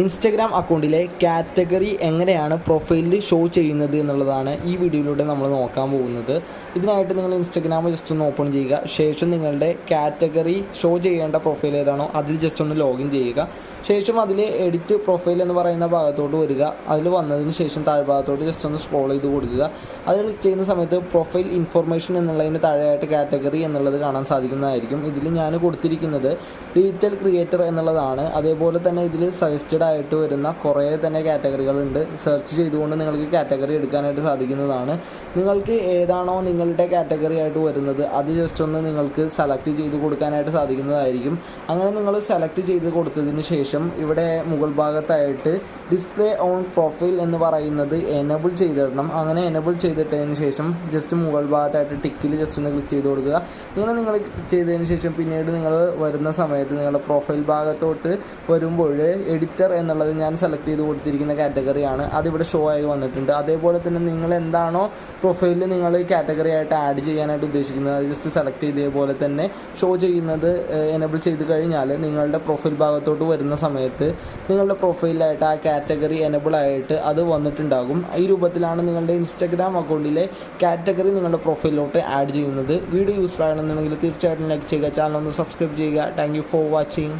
Instagram അക്കൗണ്ടിലെ category എങ്ങനെയാണ് പ്രൊഫൈലിൽ ഷോ ചെയ്യുന്നത് എന്നുള്ളതാണ് ഈ വീഡിയോയിലൂടെ നമ്മൾ നോക്കാൻ പോകുന്നത്. ഇതിനായിട്ട് നിങ്ങൾ ഇൻസ്റ്റഗ്രാം ജസ്റ്റ് ഒന്ന് ഓപ്പൺ ചെയ്യുക. ശേഷം നിങ്ങളുടെ കാറ്റഗറി ഷോ ചെയ്യേണ്ട പ്രൊഫൈൽ ഏതാണോ അതിൽ ജസ്റ്റ് ഒന്ന് ലോഗിൻ ചെയ്യുക. ശേഷം അതിൽ എഡിറ്റ് പ്രൊഫൈൽ എന്ന് പറയുന്ന ഭാഗത്തോട്ട് വരിക. അതിൽ വന്നതിന് ശേഷം താഴ്ഭാഗത്തോട്ട് ജസ്റ്റ് ഒന്ന് സ്ക്രോൾ ചെയ്ത് കൊടുക്കുക. അതിൽ ക്ലിക്ക് ചെയ്യുന്ന സമയത്ത് പ്രൊഫൈൽ ഇൻഫർമേഷൻ എന്നുള്ളതിന് താഴെയായിട്ട് കാറ്റഗറി എന്നുള്ളത് കാണാൻ സാധിക്കുന്നതായിരിക്കും. ഇതിൽ ഞാൻ കൊടുത്തിരിക്കുന്നത് ഡിജിറ്റൽ ക്രിയേറ്റർ എന്നുള്ളതാണ്. അതേപോലെ തന്നെ ഇതിൽ സജസ്റ്റഡ് ആയിട്ട് വരുന്ന കുറേ തന്നെ കാറ്റഗറികളുണ്ട്. സെർച്ച് ചെയ്തുകൊണ്ട് നിങ്ങൾക്ക് കാറ്റഗറി എടുക്കാനായിട്ട് സാധിക്കുന്നതാണ്. നിങ്ങൾക്ക് ഏതാണോ നിങ്ങളുടെ കാറ്റഗറി ആയിട്ട് വരുന്നത് അത് ജസ്റ്റ് ഒന്ന് നിങ്ങൾക്ക് സെലക്ട് ചെയ്ത് കൊടുക്കാനായിട്ട് സാധിക്കുന്നതായിരിക്കും. അങ്ങനെ നിങ്ങൾ സെലക്ട് ചെയ്ത് കൊടുത്തതിന് ശേഷം ഇവിടെ മുകൾ ഭാഗത്തായിട്ട് ഡിസ്പ്ലേ ഓൺ പ്രൊഫൈൽ എന്ന് പറയുന്നത് എനബിൾ ചെയ്തിടണം. അങ്ങനെ എനബിൾ ചെയ്തിട്ടതിന് ശേഷം ജസ്റ്റ് മുകൾ ഭാഗത്തായിട്ട് ടിക്കിൽ ജസ്റ്റ് ഒന്ന് ക്ലിക്ക് ചെയ്ത് കൊടുക്കുക. ഇങ്ങനെ നിങ്ങൾ ചെയ്തതിന് ശേഷം പിന്നീട് നിങ്ങൾ വരുന്ന സമയത്ത് നിങ്ങളുടെ പ്രൊഫൈൽ ഭാഗത്തോട്ട് വരുമ്പോൾ എഡിറ്റർ എന്നുള്ളത് ഞാൻ സെലക്ട് ചെയ്ത് കൊടുത്തിരിക്കുന്ന കാറ്റഗറിയാണ് അതിവിടെ ഷോ ആയി വന്നിട്ടുണ്ട്. അതേപോലെ തന്നെ നിങ്ങൾ എന്താണോ പ്രൊഫൈലിൽ നിങ്ങൾ കാറ്റഗറി ആയിട്ട് ആഡ് ചെയ്യാനായിട്ട് ഉദ്ദേശിക്കുന്നത് അത് ജസ്റ്റ് സെലക്ട് ചെയ്തതുപോലെ തന്നെ ഷോ ചെയ്യുന്നത് എനേബിൾ ചെയ്ത് കഴിഞ്ഞാൽ നിങ്ങളുടെ പ്രൊഫൈൽ ഭാഗത്തോട്ട് വരുന്ന സമയത്ത് നിങ്ങളുടെ പ്രൊഫൈലായിട്ട് ആ കാറ്റഗറി എനേബിൾ ആയിട്ട് അത് വന്നിട്ടുണ്ടാകും. ഈ രൂപത്തിലാണ് നിങ്ങളുടെ ഇൻസ്റ്റാഗ്രാം അക്കൗണ്ടിലെ കാറ്റഗറി നിങ്ങളുടെ പ്രൊഫൈലിലോട്ട് ആഡ് ചെയ്യുന്നത്. വീഡിയോ യൂസ്ഫുൾ ആണെന്നുണ്ടെങ്കിൽ തീർച്ചയായിട്ടും ലൈക്ക് ചെയ്യുക ചാനൽ ഒന്ന് സബ്സ്ക്രൈബ് ചെയ്യുക. Thank for watching